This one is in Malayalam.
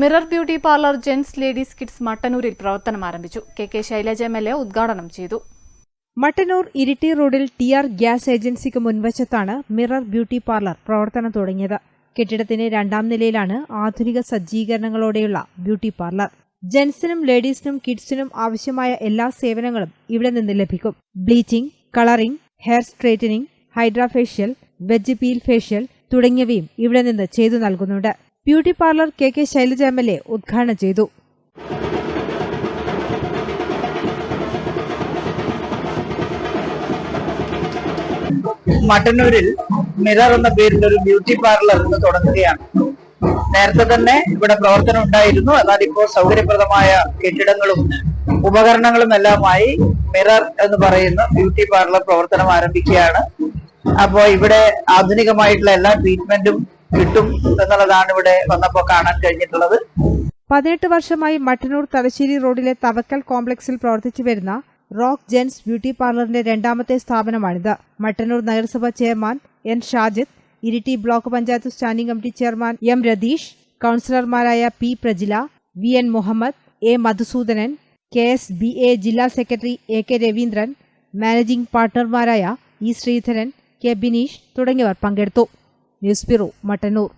Mirror beauty parlour gents ladies kids മട്ടന്നൂരിൽ പ്രവർത്തനം ആരംഭിച്ചു. K K Shailaja M L A ഉദ്ഘാടനം ചെയ്തു. മട്ടന്നൂർ ഇരിട്ടി റോഡിൽ ടി ആർ ഗ്യാസ് ഏജൻസിക്ക് മുൻവശത്താണ് മിറർ ബ്യൂട്ടി പാർലർ പ്രവർത്തനം തുടങ്ങിയത്. കെട്ടിടത്തിന്റെ രണ്ടാം നിലയിലാണ് ആധുനിക സജ്ജീകരണങ്ങളോടെയുള്ള ബ്യൂട്ടി പാർലർ. ജെന്റ്സിനും ലേഡീസിനും കിഡ്സിനും ആവശ്യമായ എല്ലാ സേവനങ്ങളും ഇവിടെ നിന്ന് ലഭിക്കും. Bleaching colouring hair straightening hydrafacial veg peel facial തുടങ്ങിയവയും ഇവിടെ നിന്ന് ചെയ്തു നൽകുന്നുണ്ട്. Beauty parlour K K Shailaja M L A ഉദ്ഘാടനം ചെയ്തു. മട്ടന്നൂരിൽ മിറർ എന്ന പേരിൽ ഒരു ബ്യൂട്ടി പാർലർ ഇന്ന് തുടങ്ങുകയാണ്. നേരത്തെ തന്നെ ഇവിടെ പ്രവർത്തനം ഉണ്ടായിരുന്നു. എന്നാൽ ഇപ്പോൾ സൗകര്യപ്രദമായ കെട്ടിടങ്ങളും ഉപകരണങ്ങളും എല്ലാമായി മിറർ എന്ന് പറയുന്ന ബ്യൂട്ടി പാർലർ പ്രവർത്തനം ആരംഭിക്കുകയാണ്. അപ്പോൾ ഇവിടെ ആധുനികമായിട്ടുള്ള എല്ലാ ട്രീറ്റ്മെന്റും കിട്ടും എന്നുള്ളതാണ് ഇവിടെ വന്നപ്പോൾ കാണാൻ കഴിഞ്ഞിട്ടുള്ളത്. പതിനെട്ട് വർഷമായി മട്ടന്നൂർ തലശ്ശേരി റോഡിലെ തവക്കൽ കോംപ്ലക്സിൽ പ്രവർത്തിച്ചു വരുന്ന റോക്ക് ജെൻസ് ബ്യൂട്ടി പാർലറിന്റെ രണ്ടാമത്തെ സ്ഥാപനമാണിത്. മട്ടന്നൂർ നഗരസഭ chairman N Shajid Iritty block panchayat standing committee chairman M Ratheesh കൌൺസിലർമാരായ P Prajila V N Muhammad A Madhusoodanan K S B A ജില്ലാ secretary A K Raveendran managing പാർട്ണർമാരായ E Sreedharan K Bineesh തുടങ്ങിയവർ പങ്കെടുത്തു. News bureau Mattannur.